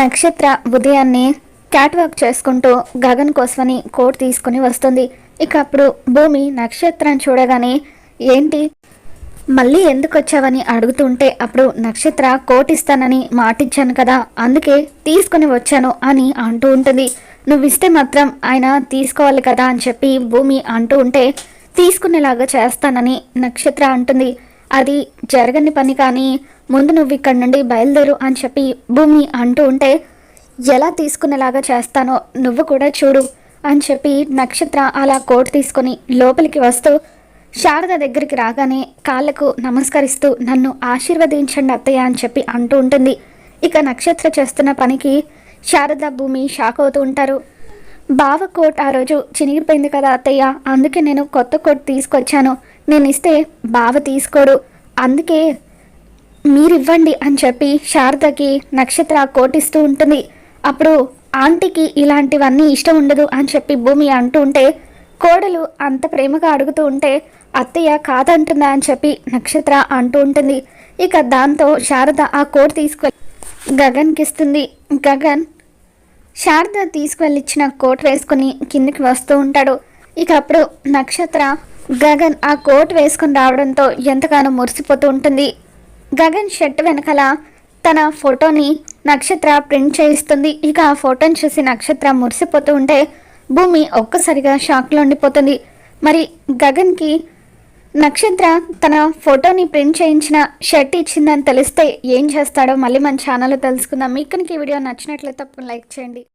నక్షత్ర ఉదయాన్నే cat walk చేసుకుంటూ గగన్ కోసమని కోట్ తీసుకుని వస్తుంది. ఇక అప్పుడు భూమి నక్షత్రం చూడగానే ఏంటి? మళ్ళీ ఎందుకు వచ్చావని అడుగుతుంటే అప్పుడు నక్షత్ర కోట్ ఇస్తానని మాటిచ్చాను కదా అందుకే తీసుకుని వచ్చాను అని అంటూ ఉంటుంది. నువ్వు ఇస్తే మాత్రం ఆయన తీసుకోవాలి కదా అని చెప్పి భూమి అంటూ ఉంటే తీసుకునేలాగా చేస్తానని నక్షత్ర అంటుంది. అది జరగని పని కానీ ముందు నువ్వు ఇక్కడ నుండి బయలుదేరు అని చెప్పి భూమి అంటూ ఉంటే ఎలా తీసుకునేలాగా చేస్తానో నువ్వు కూడా చూడు అని చెప్పి నక్షత్ర అలా కోట్ తీసుకొని లోపలికి వస్తూ శారద దగ్గరికి రాగానే కాళ్ళకు నమస్కరిస్తూ నన్ను ఆశీర్వదించండి అత్తయ్య అని చెప్పి అంటూ ఉంటుంది. ఇక నక్షత్ర చేస్తున్న పనికి శారద భూమి షాక్ అవుతూ ఉంటారు. బావ కోట్ ఆ రోజు చినిగిపోయింది కదా అత్తయ్య అందుకే నేను కొత్త కోట్ తీసుకొచ్చాను. నేను ఇస్తే బావ తీసుకోడు. అందుకే మీరివ్వండి అని చెప్పి శారదకి నక్షత్ర కోటిస్తూ ఉంటుంది. అప్పుడు ఆంటీకి ఇలాంటివన్నీ ఇష్టం ఉండదు అని చెప్పి భూమి అంటూ ఉంటే కోడలు అంత ప్రేమగా అడుగుతూ ఉంటే అత్తయ్య కాదంటుందా అని చెప్పి నక్షత్ర అంటూ ఉంటుంది. ఇక దాంతో శారద ఆ కోట్ తీసుకెళ్ళి గగన్కి ఇస్తుంది. గగన్ శారద తీసుకువెళ్ళిచ్చిన కోట్ వేసుకుని కిందికి వస్తూ ఉంటాడు. ఇక అప్పుడు నక్షత్ర గగన్ ఆ కోట్ వేసుకుని రావడంతో ఎంతగానో మురిసిపోతూ ఉంటుంది. గగన్ షర్ట్ వెనకాల తన ఫోటోని నక్షత్ర ప్రింట్ చేయిస్తుంది. ఇక ఆ ఫోటోని చూసి నక్షత్ర మురిసిపోతూ ఉంటే భూమి ఒక్కసారిగా షాక్లో ఉండిపోతుంది. మరి గగన్కి నక్షత్ర తన ఫోటోని ప్రింట్ చేయించిన షర్ట్ ఇచ్చిందని తెలిస్తే ఏం చేస్తాడో మళ్ళీ మన ఛానల్లో తెలుసుకుందాం. మీకు ఈ వీడియో నచ్చినట్లయితే తప్పకుండా లైక్ చేయండి.